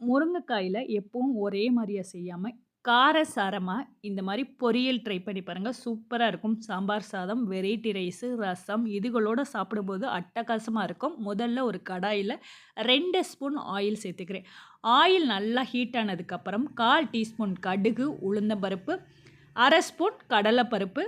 முருங்கைக்காயில் எப்பவும் ஒரே மாதிரியா செய்யாமல் கார சாரமாக இந்த மாதிரி பொரியல் ட்ரை பண்ணி பாருங்கள் சூப்பராக இருக்கும். சாம்பார் சாதம், வெரைட்டி ரைஸு, ரசம் இதுகளோடு சாப்பிடும்போது அட்டகாசமாக இருக்கும். முதல்ல ஒரு கடாயில் ரெண்டு ஸ்பூன் ஆயில் சேர்த்துக்கிறேன். ஆயில் நல்லா ஹீட் ஆனதுக்கப்புறம் 1/4 டீஸ்பூன் கடுகு, உளுந்தம் பருப்பு, அரை ஸ்பூன் கடலை பருப்பு,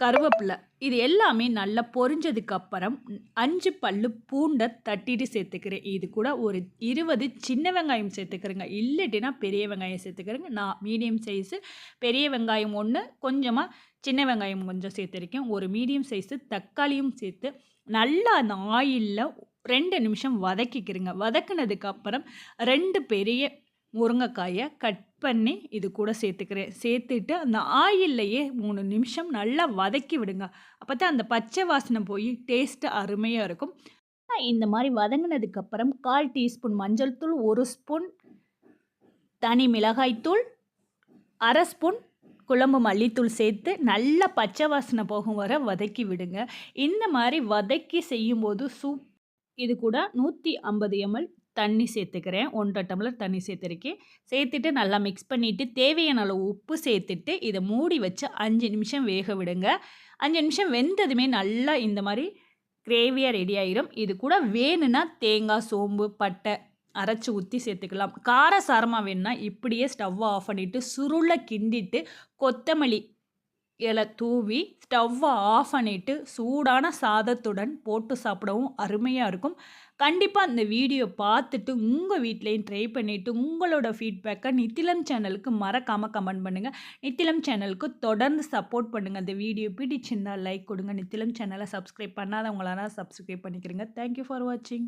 கருவேப்பிலை இது எல்லாமே நல்லா பொரிஞ்சதுக்கப்புறம் அஞ்சு பல்லு பூண்டை தட்டிட்டு சேர்த்துக்கிறேன். இது கூட ஒரு 20 சின்ன வெங்காயம் சேர்த்துக்கிறேங்க. இல்லட்டினா பெரிய வெங்காயம் சேர்த்துக்கிறேங்க. நான் மீடியம் சைஸு பெரிய வெங்காயம் ஒன்று கொஞ்சமாக சின்ன வெங்காயம் கொஞ்சம் சேர்த்துருக்கேன். ஒரு மீடியம் சைஸு தக்காளியும் சேர்த்து நல்லா அந்த ஆயிலில் ரெண்டு நிமிஷம் வதக்கிக்கிறேங்க. வதக்குனதுக்கப்புறம் ரெண்டு பெரிய முருங்கைக்காயை கட் பண்ணி இது கூட சேர்த்துக்கிறேன். சேர்த்துட்டு அந்த ஆயில்லையே மூணு நிமிஷம் நல்லா வதக்கி விடுங்க. அப்போ தான் அந்த பச்சை வாசனை போய் டேஸ்ட்டு அருமையாக இருக்கும். இந்த மாதிரி வதங்கினதுக்கப்புறம் கால் டீஸ்பூன் மஞ்சள் தூள், ஒரு ஸ்பூன் தனி மிளகாய்த்தூள் அரை ஸ்பூன் குழம்பு மல்லித்தூள் சேர்த்து நல்லா பச்சை வாசனை போகும் வர வதக்கி விடுங்க. இந்த மாதிரி வதக்கி செய்யும்போது சூப் இது கூட 150 எம்எல் தண்ணி சேர்த்துக்கிறேன். 1 1/2 டம்ளர் தண்ணி சேர்த்துருக்கேன். சேர்த்துட்டு நல்லா மிக்ஸ் பண்ணிவிட்டு தேவையான அளவு உப்பு சேர்த்துட்டு இதை மூடி வச்சு அஞ்சு நிமிஷம் வேக விடுங்க. அஞ்சு நிமிஷம் வெந்ததுமே நல்லா இந்த மாதிரி கிரேவியாக ரெடி ஆயிரும். இது கூட வேணும்னா தேங்காய், சோம்பு, பட்டை அரைச்சி ஊற்றி சேர்த்துக்கலாம். காரசாரமா வேணும்னா இப்படியே ஸ்டவ்வை ஆஃப் பண்ணிவிட்டு சுருளை கிண்டிட்டு கொத்தமல்லி இலை தூவி ஸ்டவ்வை ஆஃப் பண்ணிட்டு சூடான சாதத்துடன் போட்டு சாப்பிடவும் அருமையாக இருக்கும். கண்டிப்பாக இந்த வீடியோ பார்த்துட்டு உங்கள் வீட்லேயும் ட்ரை பண்ணிவிட்டு உங்களோட ஃபீட்பேக்கை நித்திலம் சேனலுக்கு மறக்காம கமெண்ட் பண்ணுங்கள் நித்திலம் சேனலுக்கு தொடர்ந்து சப்போர்ட் பண்ணுங்கள் இந்த வீடியோ பிடிச்சிருந்தால் லைக் கொடுங்க. நித்திலம் சேனலை சப்ஸ்கிரைப் பண்ணாதவங்களா சப்ஸ்கிரைப் பண்ணிக்கிறங்க. தேங்க் யூ ஃபார் வாட்சிங்.